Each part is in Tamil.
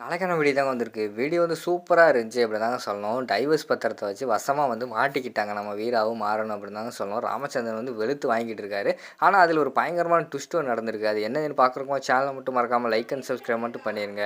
நாளைக்கான வீடியோ தாங்க வந்திருக்கு. வீடியோ வந்து சூப்பராக இருந்துச்சு அப்படி தாங்க சொல்லணும். டைவர்ஸ் பத்திரத்தை வச்சு வசமாக வந்து மாட்டிக்கிட்டாங்க. நம்ம வீராவும் மாறணும் அப்படின்னு தாங்க சொல்லணும். ராமச்சந்திரன் வந்து வெளுத்து வாங்கிட்டு இருக்காரு. ஆனால் அதில் ஒரு பயங்கரமான ட்விஸ்ட்டும் நடந்திருக்கு. அது என்னதுன்னு பார்க்குறக்கோ சேனலை மட்டும் மறக்காமல் லைக் அண்ட் சப்ஸ்கிரைப் மட்டும் பண்ணிடுங்க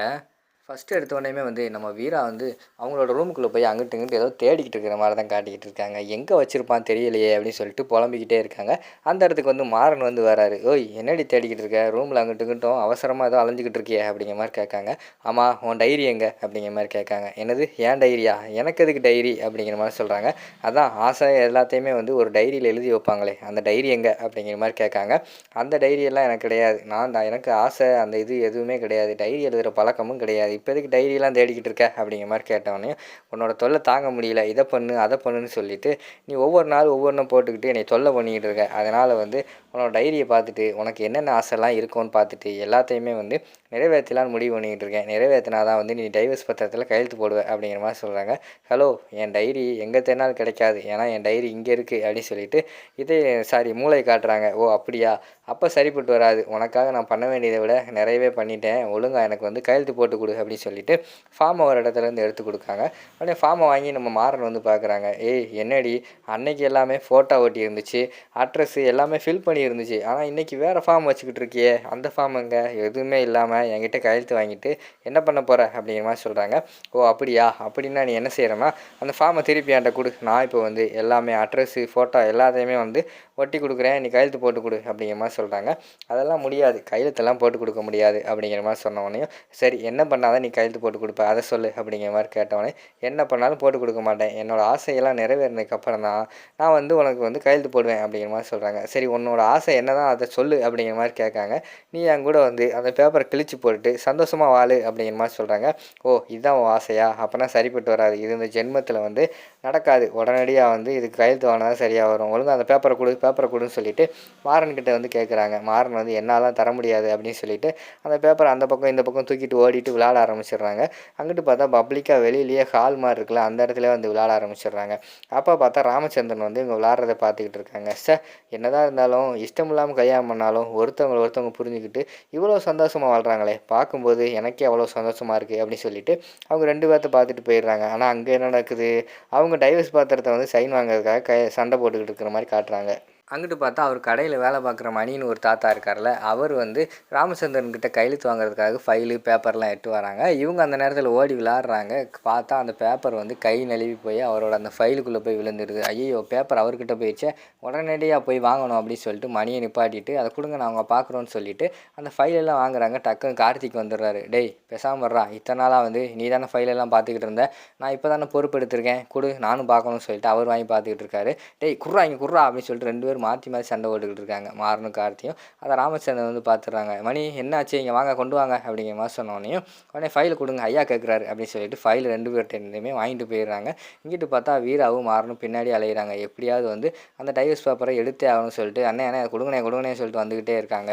ஃபஸ்ட்டு எடுத்த வந்து நம்ம வீரா வந்து அவங்களோட ரூமுக்குள்ளே போய் அங்கிட்டு இங்கிட்டு ஏதோ தேடிக்கிட்டு இருக்கிற மாதிரி தான் காட்டிக்கிட்டு இருக்காங்க. எங்கே வச்சுருப்பான் தெரியலையே அப்படின்னு சொல்லிட்டு புலம்பிக்கிட்டே இருக்காங்க. அந்த இடத்துக்கு வந்து மாறன் வந்து வராரு. ஓய் என்னடி தேடிக்கிட்டு இருக்க? ரூமில் அங்கிட்டு இங்கிட்டும் அவசரமாக ஏதோ அலைஞ்சிக்கிட்டு இருக்கியே அப்படிங்கிற மாதிரி கேட்காங்க. ஆமாம் உன் டைரி எங்கே? அப்படிங்கிற மாதிரி கேட்காங்க. என்னது? ஏன் டைரியா எனக்கு எதுக்கு டைரி அப்படிங்கிற மாதிரி சொல்கிறாங்க அதான் ஆசை எல்லாத்தையுமே வந்து ஒரு டைரியில் எழுதி வைப்பாங்களே அந்த டைரி எங்கே? அப்படிங்கிற மாதிரி கேட்காங்க. அந்த டைரியெல்லாம் எனக்கு கிடையாது. நான் தான் எனக்கு ஆசை அந்த இது எதுவுமே கிடையாது. டைரி எழுதுகிற பழக்கமும் கிடையாது. இப்போதைக்கு டைரியெல்லாம் தேடிக்கிட்டு இருக்க? அப்படிங்கிற மாதிரி கேட்டவொடனே உன்னோட தொல்லை தாங்க முடியல. இதை பண்ணு அதை பண்ணுன்னு சொல்லிட்டு நீ ஒவ்வொரு நாள் ஒவ்வொன்றும் போட்டுக்கிட்டு என்னை தொல்லை பண்ணிக்கிட்டு இருக்க. அதனால் வந்து உன்னோட டைரியை பார்த்துட்டு உனக்கு என்னென்ன ஆசைலாம் இருக்கும்னு பார்த்துட்டு எல்லாத்தையுமே வந்து நிறைவேற்றலான்னு முடிவு பண்ணிக்கிட்டு இருக்கேன். நிறைவேற்றினா தான் வந்து நீ டைவர்ஸ் பத்திரத்தில் கையெழுத்து போடுவேன் அப்படிங்கிற மாதிரி சொல்கிறாங்க ஹலோ என் டைரி எங்கே தேனாலும் கிடைக்காது. ஏன்னா என் டைரி இங்கே இருக்குது அப்படின்னு சொல்லிட்டு இதே சாரி மூளை காட்டுறாங்க. ஓ அப்படியா? அப்போ சரிப்பட்டு வராது. உனக்காக நான் பண்ண வேண்டியதை விட நிறையவே பண்ணிட்டேன். ஒழுங்காக எனக்கு வந்து கையெழுத்து போட்டு கொடு. அப்படின்னு சொல்லிட்டு ஃபார்மை ஒரு இடத்துலேருந்து எடுத்து கொடுக்காங்க உடனே ஃபார்மை வாங்கி நம்ம மாறன் வந்து பார்க்குறாங்க. ஏய் என்னடி? அன்னைக்கு எல்லாமே ஃபோட்டோ ஒட்டி இருந்துச்சு. அட்ரஸ் எல்லாமே ஃபில் பண்ணி இருந்துச்சு. ஆனால் இன்றைக்கி வேறு ஃபார்ம் வச்சுக்கிட்டு இருக்கியே. அந்த ஃபார்ம் எங்கே எதுவுமே இல்லாமல் என்கிட்ட கையெழுத்து வாங்கிட்டு என்ன பண்ண போகிற அப்படிங்கிற மாதிரி சொல்கிறாங்க ஓ அப்படியா? அப்படின்னா நீ என்ன செய்கிறேன்னா அந்த ஃபார்மை திருப்பி என்கிட்ட கொடு. நான் இப்போ வந்து எல்லாமே அட்ரஸ்ஸு ஃபோட்டோ எல்லாத்தையுமே வந்து ஒட்டி கொடுக்குறேன். நீ கையெழுத்து போட்டு கொடு அப்படிங்கிற மாதிரி சொல்கிறாங்க அதெல்லாம் முடியாது. கையெழுத்தெல்லாம் போட்டு கொடுக்க முடியாது அப்படிங்கிற மாதிரி சொன்ன உடனே சரி என்ன தான் நீ கையெழுத்து போட்டு கொடுப்ப அதை சொல்லு அப்படிங்கிற மாதிரி கேட்டவொடனே என்ன பண்ணாலும் போட்டு கொடுக்க மாட்டேன். என்னோடய ஆசையெல்லாம் நிறைவேறினதுக்கப்புறம் தான் நான் வந்து உனக்கு வந்து கையெழுத்து போடுவேன் அப்படிங்கிற மாதிரி சொல்கிறாங்க சரி உன்னோட ஆசை என்ன தான் அதை சொல்லு அப்படிங்கிற மாதிரி கேட்காங்க. நீ என் கூட வந்து அந்த பேப்பரை கிழிச்சு போட்டுட்டு சந்தோஷமாக வாழு அப்படிங்கிற மாதிரி சொல்கிறாங்க ஓ இதுதான் உன் ஆசையா? அப்போனா சரிப்பட்டு வராது. இது இந்த ஜென்மத்தில் வந்து நடக்காது. உடனடியாக வந்து இதுக்கு கையெழுத்து வாங்கினா தான் சரியாக வரும். ஒழுங்காக அந்த பேப்பரை கொடு பேப்பரை கொடுன்னு சொல்லிட்டு மாறன்கிட்ட வந்து கேட்குறாங்க. மாறன் வந்து என்னாலாம் தர முடியாது அப்படின்னு சொல்லிட்டு அந்த பேப்பரை அந்த பக்கம் இந்த பக்கம் தூக்கிட்டு ஓடிட்டு விளாட ஆரம்பிச்சிடுறாங்க. அங்கிட்டு பார்த்தா பப்ளிக்காக வெளியிலேயே ஹால் மாதிரி இருக்குல்ல அந்த இடத்துல வந்து விளாட ஆரம்பிச்சிடுறாங்க. அப்போ பார்த்தா ராமச்சந்திரன் வந்து இவங்க விளாட்றத பார்த்துக்கிட்டு இருக்காங்க. சார் என்னதான் இருந்தாலும் இஷ்டம் இல்லாமல் கல்யாணம் பண்ணாலும் ஒருத்தவங்க ஒருத்தவங்க புரிஞ்சுக்கிட்டு இவ்வளோ சந்தோஷமாக வாழ்கிறாங்களே பார்க்கும்போது எனக்கே அவ்வளோ சந்தோஷமாக இருக்குது அப்படின்னு சொல்லிட்டு அவங்க ரெண்டு பேர்த்த பார்த்துட்டு போயிடுறாங்க. ஆனால் அங்கே என்ன நடக்குது? அவங்க டைவர்ஸ் பாத்திரத்தை வந்து சைன் வாங்குறதுக்காக க சண்டை போட்டுக்கிட்டு இருக்கிற மாதிரி காட்டுறாங்க. அங்கிட்டு பார்த்தா அவர் கடையில் வேலை பார்க்குற மணின்னு ஒரு தாத்தா இருக்கார்ல அவர் வந்து ராமச்சந்திரன் கிட்ட கையெழுத்து வாங்குறதுக்காக ஃபைலு பேப்பர்லாம் எட்டு வராங்க. இவங்க அந்த நேரத்தில் ஓடி விளாட்றாங்க பார்த்தா அந்த பேப்பர் வந்து கை நழுவி போய் அவரோட அந்த ஃபைலுக்குள்ளே போய் விழுந்துருது. ஐயோ பேப்பர் அவர்கிட்ட போயிடுச்சே. உடனடியாக போய் வாங்கணும் அப்படின்னு சொல்லிட்டு மணியை நிப்பாட்டிட்டு அதை கொடுங்க நான் அவங்க பார்க்குறோன்னு சொல்லிட்டு அந்த ஃபைலெல்லாம் வாங்குறாங்க. டக்குன்னு கார்த்திக் வந்துடுறாரு. டேய் பேசாமல் வர்றா. இத்தனை நாளாக வந்து நீ தானே ஃபைலெல்லாம் பார்த்துக்கிட்டு இருந்த. நான் இப்போ தானே பொறுப்பு எடுத்திருக்கேன் கொடு நானும் பார்க்கணும்னு சொல்லிட்டு அவர் வாங்கி பார்த்துக்கிட்டு இருக்காரு. டேய் குர்றா இங்கே குர்றா அப்படின்னு சொல்லிட்டு ரெண்டு பேரும் மாற்றி மாற்றி சண்டை போட்டுக்கிட்டு இருக்காங்க. மாறனும் கார்த்தியும். அதை ராமச்சந்திரன் வந்து பார்த்துடுறாங்க. மணி என்னாச்சு? இங்கே வாங்க கொண்டு வாங்க. அப்படிங்கிற மாதிரி சொன்னோடனையும் உடனே ஃபைல் கொடுங்க ஐயா கேட்குறாரு. அப்படின்னு சொல்லிட்டு ஃபைல் ரெண்டு பேர்கிட்ட இருந்துமே வாங்கிட்டு போயிடுறாங்க. இங்கிட்டு பார்த்தா வீராவும் மாறனும் பின்னாடி அலையிறாங்க. எப்படியாவது வந்து அந்த டைவர்ஸ் பேப்பரை எடுத்தே ஆகணும்னு சொல்லிட்டு அண்ணே அண்ணே கொடுங்கண்ணே கொடுங்கண்ணே சொல்லிட்டு வந்துக்கிட்டே இருக்காங்க.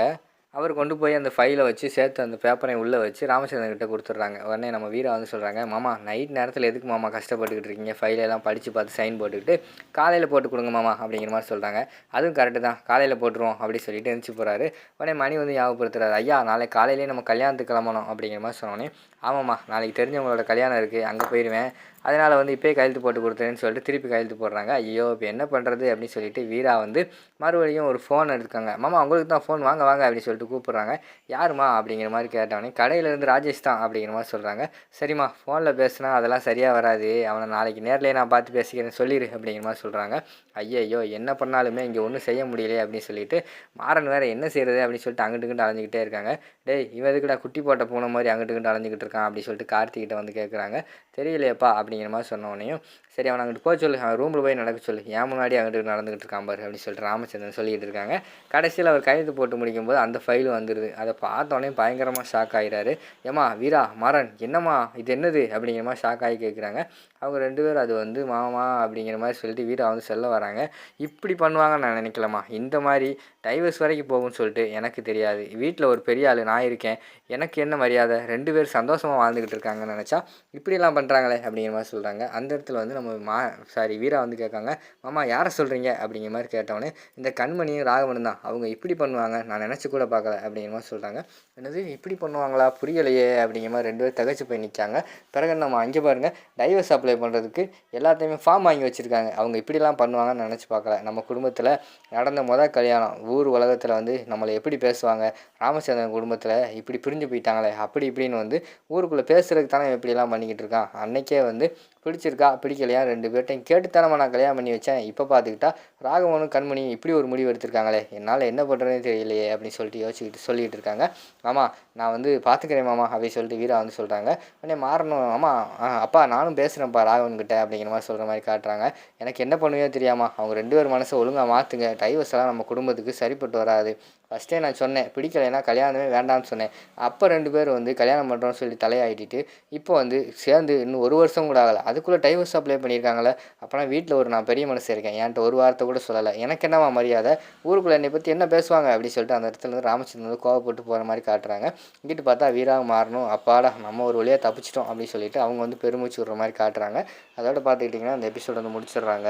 அவர் கொண்டு போய் அந்த ஃபைலை வச்சு சேர்த்து அந்த பேப்பரை உள்ளே வச்சு ராமச்சந்திரன் கிட்ட கொடுத்துட்றாங்க. உடனே நம்ம வீரா வந்து சொல்கிறாங்க மாமா நைட் நேரத்தில் எதுக்கு மாமா கஷ்டப்பட்டுக்கிட்டு இருக்கீங்க? ஃபைலெல்லாம் படித்து பார்த்து சைன் போட்டுக்கிட்டு காலையில் போட்டு கொடுங்க மாமா அப்படிங்கிற மாதிரி சொல்கிறாங்க அதுவும் கரெக்டு தான். காலையில் போட்டுருவோம் அப்படி சொல்லிட்டு எழுந்துச்சு போகிறாரு உடனே மணி வந்து ஞாபகப்படுத்துறாரு. ஐயா நாளைக்கு காலையிலேயே நம்ம கல்யாணத்துக்கு கிளம்பணும் அப்படிங்கிற மாதிரி சொன்னோன்னே ஆமாம்மா நாளைக்கு தெரிஞ்சவங்களோட கல்யாணம் இருக்குது அங்கே போயிடுவேன் அதனால் வந்து இப்போயே கையெழுத்து போட்டு கொடுத்தேன்னு சொல்லிட்டு திருப்பி கையெழுத்து போடுறாங்க. ஐயோ இப்போ என்ன பண்ணுறது அப்படின்னு சொல்லிட்டு வீரா வந்து மறுபடியும் ஒரு ஃபோன் எடுத்துக்காங்க. மாமா உங்களுக்கு தான் ஃபோன் வாங்க வாங்க அப்படின்னு சொல்லிட்டு கூப்பிட்றாங்க. யாருமா அப்படிங்கிற மாதிரி கேட்டவனே கடையிலேருந்து ராஜேஷ் தான் அப்படிங்கிற மாதிரி சொல்கிறாங்க சரிம்மா ஃபோனில் பேசுனா அதெல்லாம் சரியாக வராது. அவனை நாளைக்கு நேர்லேயே நான் பார்த்து பேசிக்கிறேன். சொல்லிடு அப்படிங்கிற மாதிரி சொல்கிறாங்க ஐயோ என்ன பண்ணாலுமே இங்கே ஒன்றும் செய்ய முடியலையே அப்படின்னு சொல்லிட்டு மாறன் வேறு என்ன செய்கிறது அப்படின்னு சொல்லிட்டு அங்கிட்டு இங்கிட்டு அலைஞ்சிக்கிட்டே இருக்காங்க. டேய் இவன் எதுக்குடா குட்டி போட்ட போன மாதிரி அங்கிட்டு இங்கிட்டு அலைஞ்சிக்கிட்டு இருக்கான் அப்படின்னு சொல்லிட்டு கார்த்திகிட்ட வந்து கேட்குறாங்க தெரியலையப்பா அப்படிங்கிற மாதிரி சொன்ன சரி அவன் அங்கிட்டு போக சொல்லு. அவன் ரூமில் போய் நடக்க சொல்லு. ஏன் முன்னாடி அங்கிட்டு நடந்துகிட்டு இருக்கான் பாரு அப்படின்னு சொல்லிட்டு ராமச்சந்திரன் சொல்லிட்டு இருக்காங்க. கடைசியில் அவர் கையெழுத்து போட்டு முடிக்கும்போது அந்த ஃபைல் வந்துடுது அதை பார்த்தோன்னே பயங்கரமாக ஷாக் ஆகிறாரு ஏமா வீரா மாறன் என்னம்மா? இது என்னது? அப்படிங்கிற மாதிரி ஷாக் ஆகி கேட்குறாங்க அவங்க ரெண்டு பேரும் அது வந்து மாமா அப்படிங்கிற மாதிரி சொல்லிட்டு வீரா வந்து செல்ல வராங்க. இப்படி பண்ணுவாங்கன்னு நான் நினைக்கலாமா இந்த மாதிரி டைவர்ஸ் வரைக்கும் போகும்னு சொல்லிட்டு எனக்கு தெரியாது. வீட்டில் ஒரு பெரிய ஆள் நான் இருக்கேன். எனக்கு என்ன மரியாதை? ரெண்டு பேர் சந்தோஷமாக வாழ்ந்துக்கிட்டு இருக்காங்கன்னு நினச்சா இப்படியெல்லாம் பண்ணுறாங்களே அப்படிங்கிற மாதிரி சொல்கிறாங்க அந்த இடத்துல வந்து நம்ம மா சாரி வீரா வந்து கேட்காங்க மாமா யாரை சொல்கிறீங்க அப்படிங்கிற மாதிரி கேட்டவொடனே இந்த கண்மணியும் ராகவனும் தான். அவங்க இப்படி பண்ணுவாங்க. நான் நினச்சி கூட பார்க்கல. அப்படிங்கிற மாதிரி சொல்கிறாங்க என்னது இப்படி பண்ணுவாங்களா? புரியலையே அப்படிங்கிற மாதிரி ரெண்டு பேரும் தகச்சு போய் நிற்காங்க பிறகு நம்ம அங்கே பாருங்கள் டைவர்ஸ் அப்ளை பண்ணுறதுக்கு எல்லாத்தையுமே ஃபார்ம் வாங்கி வச்சுருக்காங்க. அவங்க இப்படிலாம் பண்ணுவாங்கன்னு நினச்சி பார்க்கல. நம்ம குடும்பத்தில் நடந்த மொதல் கல்யாணம் ஊர் உலகத்தில் வந்து நம்மளை எப்படி பேசுவாங்க? ராமச்சந்திரன் குடும்பத்தில் இப்படி பிரிஞ்சு போயிட்டாங்களே அப்படி இப்படின்னு வந்து ஊருக்குள்ளே பேசுகிறதுக்கு தானே இப்படிலாம் பண்ணிக்கிட்டு இருக்கான். அன்னைக்கே வந்து பிடிச்சிருக்கா? பிடிக்கலையா? ரெண்டு பேர்ட்டையும் கேட்டுத்தானமா நான் கல்யாணம் பண்ணி வச்சேன். இப்போ பார்த்துக்கிட்டா ராகவனும் கண்மணி இப்படி ஒரு முடிவு எடுத்திருக்காங்களே. என்னால் என்ன பண்ணுறதுன்னு தெரியலையே அப்படின்னு சொல்லிட்டு யோசிச்சுக்கிட்டு சொல்லிகிட்டு இருக்காங்க. ஆமாம் நான் வந்து பார்த்துக்கிறேன் மாமா அப்படின்னு சொல்லிட்டு வீரா வந்து சொல்கிறாங்க உடனே மாறணும் ஆமாம் ஆ, அப்பா நானும் பேசுகிறேன்ப்பா ராகவன்கிட்ட அப்படிங்கிற மாதிரி சொல்கிற மாதிரி காட்டுறாங்க. எனக்கு என்ன பண்ணுவையோ தெரியாமா? அவங்க ரெண்டு பேர் மனசை ஒழுங்காக மாற்றுங்க டைவர்ஸ் எல்லாம் நம்ம குடும்பத்துக்கு சரிப்பட்டு வராது. ஃபஸ்ட்டே நான் சொன்னேன் பிடிக்கலைன்னா கல்யாணமே வேண்டாம்னு சொன்னேன். அப்போ ரெண்டு பேர் வந்து கல்யாணம் பண்ணுறோம்னு சொல்லி தலையாயிட்டிட்டு இப்போ வந்து சேர்ந்து இன்னும் ஒரு வருஷம் கூட ஆகலை. அதுக்குள்ளே டைவர்ஸ் அப்ளை பண்ணியிருக்காங்களே அப்போனா வீட்டில் ஒரு நான் பெரிய மனசு இருக்கேன். என்கிட்ட ஒரு வார்த்தை கூட சொல்லலை. எனக்கு என்னவா மரியாதை? ஊருக்குள்ளே என்னை பற்றி என்ன பேசுவாங்க? அப்படின்னு சொல்லிட்டு அந்த இடத்துல இருந்து ராமச்சந்திரன் வந்து கோவப்பட்டு போகிற மாதிரி காட்டுறாங்க. இங்கிட்டு பார்த்தா வீராக மாறணும். அப்பாடா நம்ம ஒரு வழியாக தப்பிச்சிட்டோம் அப்படின்னு சொல்லிட்டு அவங்க வந்து பெருமிச்சு விடுற மாதிரி காட்டுறாங்க. அதோட பார்த்துக்கிட்டிங்கன்னா அந்த எபிசோட் வந்து முடிச்சிடுறாங்க.